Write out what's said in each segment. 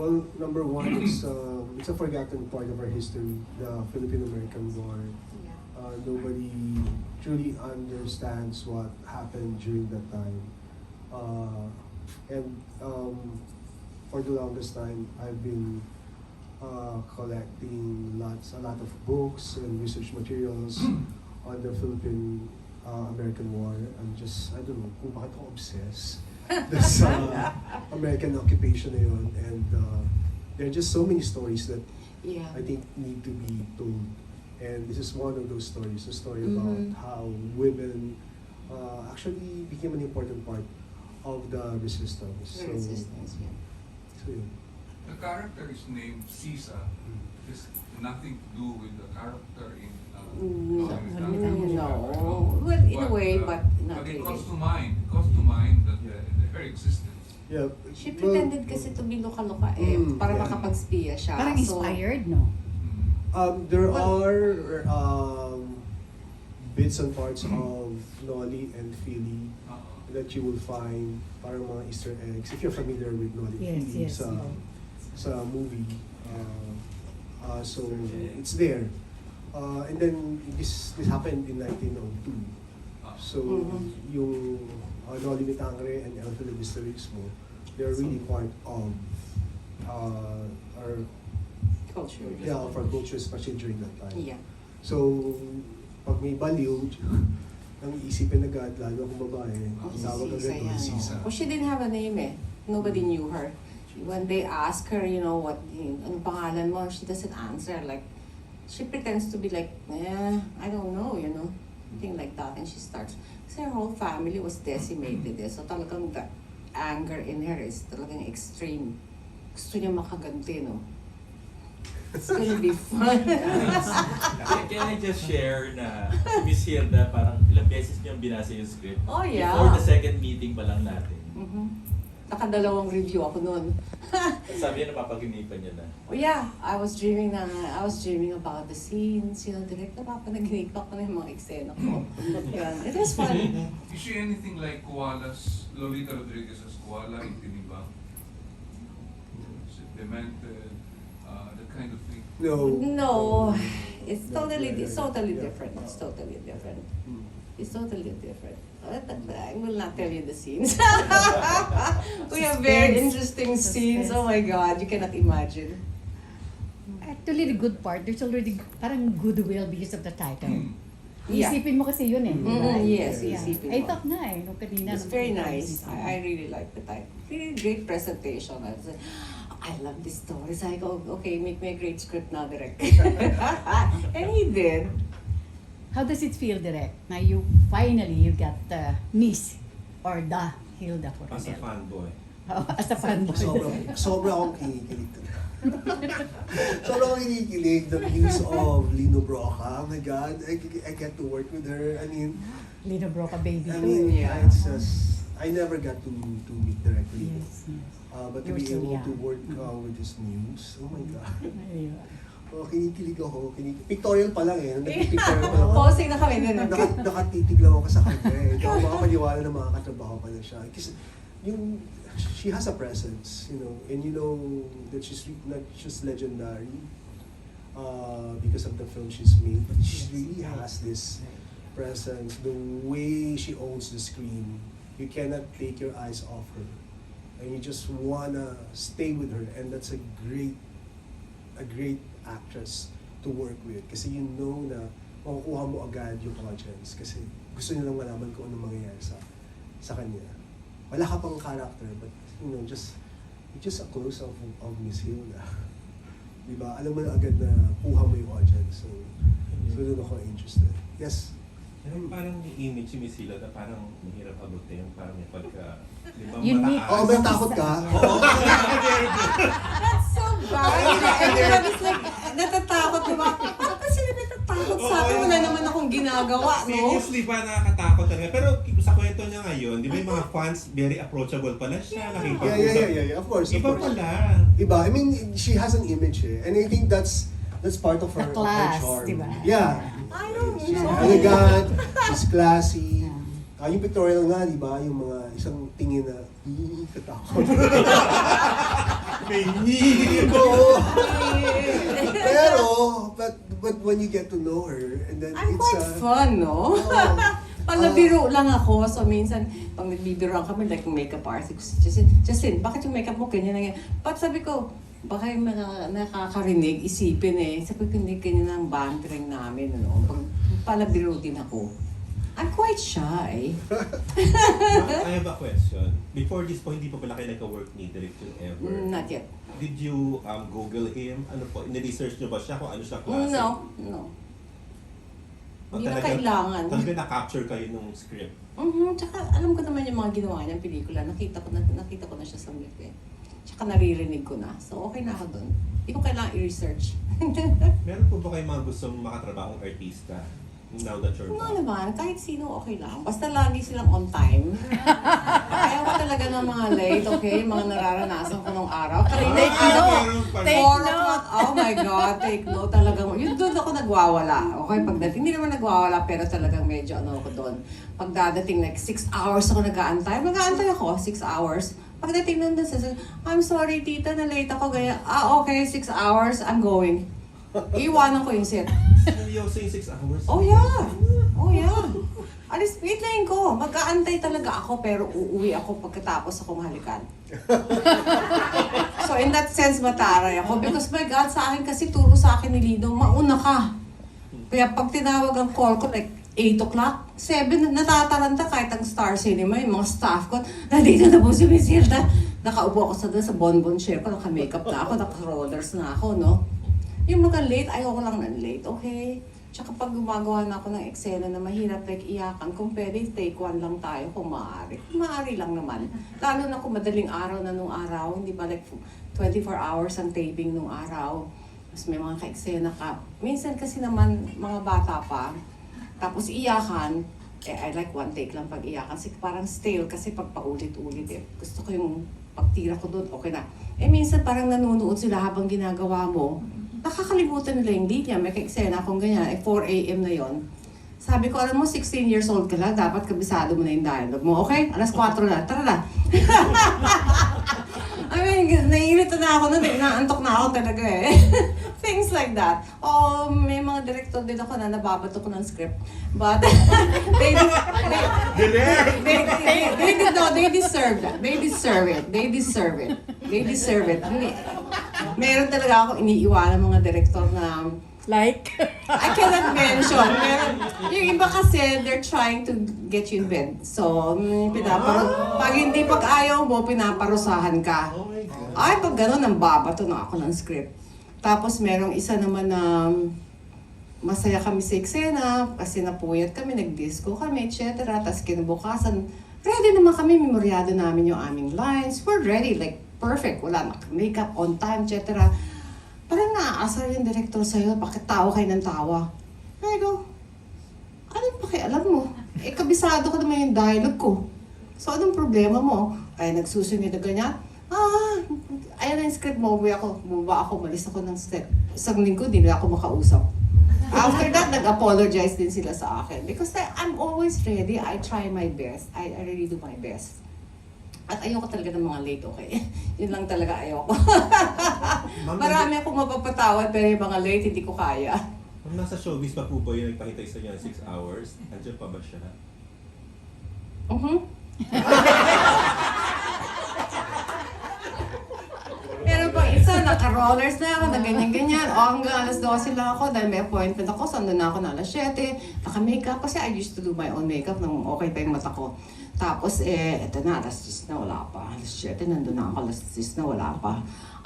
Well, number one, it's uh, it's a forgotten part of our history, the Philippine-American War. Uh, nobody truly understands what happened during that time. Uh, and um, for the longest time, I've been uh, collecting lots, a lot of books and research materials on the Philippine uh, American War. I'm just, I don't know kung bakit ako obsessed sa American occupation na yun. And uh, there are just so many stories that Yeah. I think need to be told. And this is one of those stories, a story Mhm. about how women uh, actually became an important part of the resistance. The resistance, yeah. So, yun. The character is named Sisa. It has nothing to do with the character in uh, No, Lolita. Mm, no. Well, in a way, uh, but not But it really. comes to mind, it comes to mind that uh, her existence. Yeah. She pretended kasi to be loka-loka eh, Mm, para yeah. makapag-spiya siya. Parang So, inspired, no? Um, there Well- are um, bits and parts of Nolly and Philly Uh, that you will find parang mga Easter eggs. If you're familiar with Nolly and Yes, Philly yes. sa, sa movie. Uh, uh, so, it's there. Uh, and then, this, this happened in 1902. uh, So, Mhm. yung uh, Nolly Mitangre and El Filibusterismo, they're really part of uh, our, culture. yeah, of our culture, especially during that time. Yeah. So, pag may baliw, ang iisipin agad, lalo kung babae, Oh, tawag Sisa agad doon, Sisa. Well, she didn't have a name eh. Nobody knew her. When they ask her, you know, what, ano pangalan mo, she doesn't answer. Like, she pretends to be like, eh, I don't know, you know. Something like that. And she starts, kasi her whole family was decimated eh. So talagang the anger in her is talagang extreme. Gusto niya makaganti, no? It's gonna be fun. Can, can I just share na Miss Hilda parang ilang beses niyang binasa yung script? Oh, yeah. Before the second meeting pa lang natin. Mhm. Nakadalawang review ako noon. Sabi niya napapaginipan niya na. Oh yeah, I was dreaming na I was dreaming about the scenes, you know, direct napapanaginip ako na yung mga eksena ko. Yan. It was fun. Is she anything like Koala's, Lolita Rodriguez's Koala in Tinibang? Is it demented, uh, that kind of thing? No. No, it's totally, it's totally different. It's totally different. Mm. It's totally different. I will not tell you the scenes. we have very interesting scenes. Suspense. Oh my God, you cannot imagine. Actually, the good part, there's already parang goodwill because of the title. Yeah. Isipin mo kasi yun eh. di ba? Mm, yes, Yeah. isipin I mo. thought nga eh, nung kanina. It's very nice. I, I really like the type. Really great presentation. I was like, I love this story. So I go, okay, make me a great script now, direct. and he did. How does it feel, Direk? Na you, finally, you got the Miss or the Hilda As a fanboy. Oh, as a fanboy. Sobrang, sobrang akong kinikilig. sobrang akong kinikilig. The views of Lino Broca. Oh my God, I, I get to work with her. I mean, Lino Broca baby I mean, Yeah. it's just, I never got to to meet directly. Yes, yes. Uh, but to You were be able to work uh, with his news, oh my God. Oh, kinikilig ako. Kinikilig. Pictorial pa lang eh. Nag-pictorial pa lang. Posing na kami din. Naka, nakatitig lang ako sa kanya eh. Ako makapaniwala na makakatrabaho ko na siya. Kasi yung, she has a presence, you know, and you know that she's not just legendary uh, because of the film she's made, but she really has this presence, the way she owns the screen. You cannot take your eyes off her. And you just wanna stay with her, and that's a great, a great actress to work with. Kasi you know na makukuha mo agad yung audience kasi gusto nilang malaman kung ano mangyayari sa sa kanya. Wala ka pang character, but you know, just just a close of of Miss Hilda. Di ba? Alam mo na agad na kuha mo yung audience. So, so doon ako interested. Yes. Pero parang may image si Miss Hila na parang mahirap abutin, parang may pagka, di ba, Unique. mataas. Oo, may takot ka. Oo. That's so bad. Everyone is like, natatakot, di ba? Bakit sila natatakot sa akin? Wala naman akong ginagawa, no? Seriously pa, nakakatakot talaga. Pero sa kwento niya ngayon, di ba yung mga fans, very approachable pala siya. Yeah, Nakipag-usap. yeah, yeah, yeah, yeah. Of course, of Iba course. pala. Iba. I mean, she has an image eh. And I think that's that's part of her, The of her class, charm. di ba? Yeah. I don't She's know. elegant, she's classy. Yeah. Ah, yung pictorial nga, di ba? Yung mga isang tingin na, "Ih, katakot. May nino! Oo. Pero, but, but when you get to know her, and then I'm it's quite uh, fun, no? oo. Palabiro lang ako. So, minsan, pag nagbibiroan kami, like makeup artist, Justin, Justin, bakit yung makeup mo ganyan na ganyan? But sabi ko, baka yung mga nakakarinig, isipin eh. Sabi ko, hindi ganyan ang bantering namin, ano? Pag palabiro din ako. I'm quite shy. I have a question. Before this po, hindi pa pala kayo nagka-work ni Director ever. Mm, Not yet. Did you um, Google him? Ano po, in-research nyo ba siya kung ano siya klase? No, no. Hindi na kailangan. Talaga na-capture kayo nung script. Mhm, tsaka alam ko naman yung mga ginawa niyang pelikula. Nakita ko na, nakita ko na siya sa movie. Tsaka naririnig ko na. So, okay na ako dun. Hindi ko kailangan i-research. Meron po ba kayong mga gustong makatrabahong artista? Now that you're Oo back? naman, kahit sino okay lang. Basta lagi silang on time. Ayaw ko talaga ng mga late, okay? Mga nararanasan ko nung araw. Kanina, Take ano, meron. Take four note. o'clock. Oh my God, take note talagang. Yun doon ako nagwawala. Okay, pagdating, hindi naman nagwawala, pero talagang medyo ano ako doon. Pagdadating, like, six hours ako nag-aantay. Mag-aantay ako, six hours. Pagdating nun doon, sasabi, I'm sorry, tita, na late ako. Gaya, ah, okay, six hours, I'm going. Iwanan ko yung set. Seryoso yung 6 hours? Oh yeah. Oh yeah. Alis, wait lang ko. Mag-aantay talaga ako pero uuwi ako pagkatapos ako mahalikan. so in that sense, mataray ako. Because my God, sa akin kasi turo sa akin ni Lido, mauna ka. Kaya pag tinawag ang call ko, like 8 o'clock, 7, natataranta kahit ang Star Cinema, yung mga staff ko, nandito na po si Miss Hilda. Nakaupo ako sa doon sa bonbon chair ko, naka-makeup na ako, naka-rollers na ako, no? Yung mga late, ayoko lang ng late, okay? Tsaka pag gumagawa na ako ng eksena na mahirap like iyakan, kung pwede, take one lang tayo kung maaari. Kung maaari lang naman. Lalo na kung madaling araw na nung araw, hindi ba like 24 hours ang taping nung araw. Tapos may mga ka-eksena ka. Minsan kasi naman, mga bata pa, tapos iyakan, eh, I like one take lang pag iyakan. Kasi parang stale kasi pag paulit-ulit eh. Gusto ko yung pagtira ko doon, okay na. Eh minsan parang nanonood sila habang ginagawa mo. Nakakalimutan nila yung linya. May ka-eksena akong ganyan, eh 4 a.m. na yon. Sabi ko, alam mo, 16 years old ka lang, dapat kabisado mo na yung dialogue mo. Okay? Alas 4 na, tara na. I mean, naiirita na ako nun, eh. naantok na ako talaga eh. Things like that. O, may mga director din ako na nababato ko ng script. But, they, they, they, Direct! they, they, they, they, no, they deserve that. They deserve it. They deserve it. They deserve it. Hindi- Meron talaga ako iniiwanan mga director na Like, I cannot mention. Meron, yung iba kasi, they're trying to get you in bed. So, mm, pinaparu pag hindi pag ayaw mo, pinaparusahan ka. Oh my God. Ay, pag gano'n, nang babato na ako ng script. Tapos merong isa naman na masaya kami sa eksena kasi napuyat kami, nag-disco kami, etc. Tapos kinabukasan, ready naman kami, memoryado namin yung aming lines. We're ready, like perfect. Wala na makeup, on time, etc. Parang naaasar yung director sa'yo, bakit tawa kayo ng tawa? I go, ano yung pakialam mo? Eh, kabisado ko naman yung dialogue ko. So, anong problema mo? Ay, nagsusunod na ganyan? Ah, ayan na yung script mo, uwi ako, bumaba ako, malis ako ng step. Isang linggo, di na ako makausap. After that, nag-apologize din sila sa akin. Because I, I'm always ready. I try my best. I, I really do my best. At ayoko talaga ng mga late, okay? Yun lang talaga ayoko. Marami akong mapapatawad, pero yung mga late, hindi ko kaya. Ma'am, nasa showbiz pa po ba yung nagpakita sa ng 6 hours? Andiyan pa ba siya? Mhm. Pero pag isa, naka-rollers na ako, na ganyan-ganyan. O hanggang alas 12 lang ako dahil may appointment ako. Sando na ako na alas 7. Naka-makeup kasi I used to do my own makeup nung okay pa yung mata ko. Tapos eh, eto na, alas 10 na wala pa. Alas 7, nandun na ako, alas 10 na wala pa.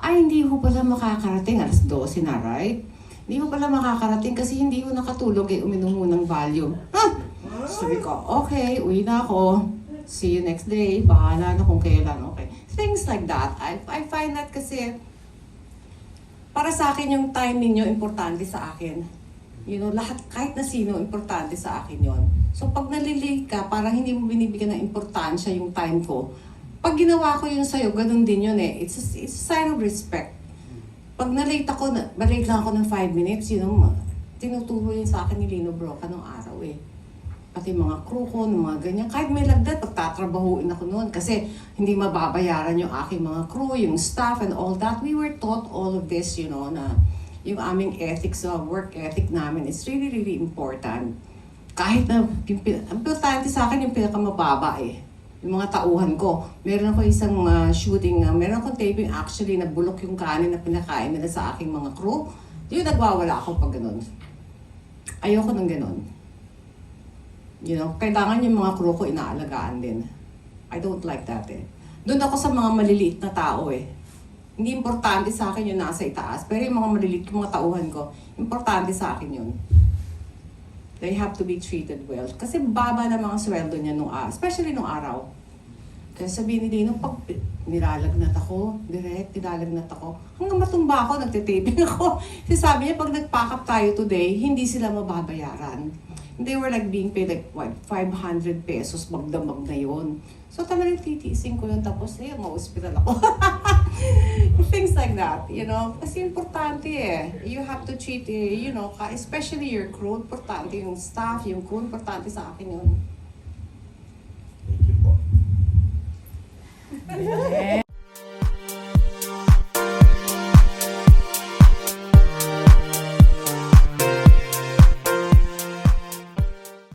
Ay, hindi ko pala makakarating. Alas 12 na, right? Hindi ko pala makakarating kasi hindi ko nakatulog eh, uminom mo ng Valium. Ha? Sabi ko, okay, uwi na ako. See you next day. Bahala na kung kailan, okay. Things like that. I, I find that kasi para sa akin yung time ninyo importante sa akin. You know, lahat, kahit na sino, importante sa akin yon. So pag nalilate ka, parang hindi mo binibigyan ng importansya yung time ko. Pag ginawa ko yun sa'yo, ganun din yun eh. It's a, it's a sign of respect. Pag nalate ako, na, malate lang ako ng 5 minutes, you know, tinuturo yun sa akin ni Lino Broca nung araw eh. Pati mga crew ko, ng mga ganyan. Kahit may lagdat, pagtatrabahuin ako noon kasi hindi mababayaran yung aking mga crew, yung staff and all that. We were taught all of this, you know, na yung aming ethics, uh, work ethic namin is really, really important. Kahit na, yung, ang importante sa akin yung pinakamababa eh. Yung mga tauhan ko. Meron ako isang uh, shooting, uh, meron akong taping actually na bulok yung kanin na pinakain nila sa aking mga crew. Yung nagwawala ako pag ganun. Ayoko ng ganun. You know, kailangan yung mga crew ko inaalagaan din. I don't like that eh. Doon ako sa mga maliliit na tao eh. Hindi importante sa akin yung nasa itaas. Pero yung mga maliliit, yung mga tauhan ko, importante sa akin yun. They have to be treated well. Kasi baba na mga sweldo niya nung, ah, especially nung araw. Kaya sabihin ni Dino, pag nilalagnat ako, direct, nilalagnat ako. Hanggang matumba ako, nagtitaping ako. Sabi niya, pag nag-pack up tayo today, hindi sila mababayaran. They were like being paid like, what, 500 pesos, magdamag na yun. So talagang titiisin ko yun, tapos eh, ma-hospital ako. Things like that, you know? Kasi importante eh. You have to treat, eh, you know, ka- especially your crew, importante yung staff, yung crew, importante sa akin yun. Thank you po.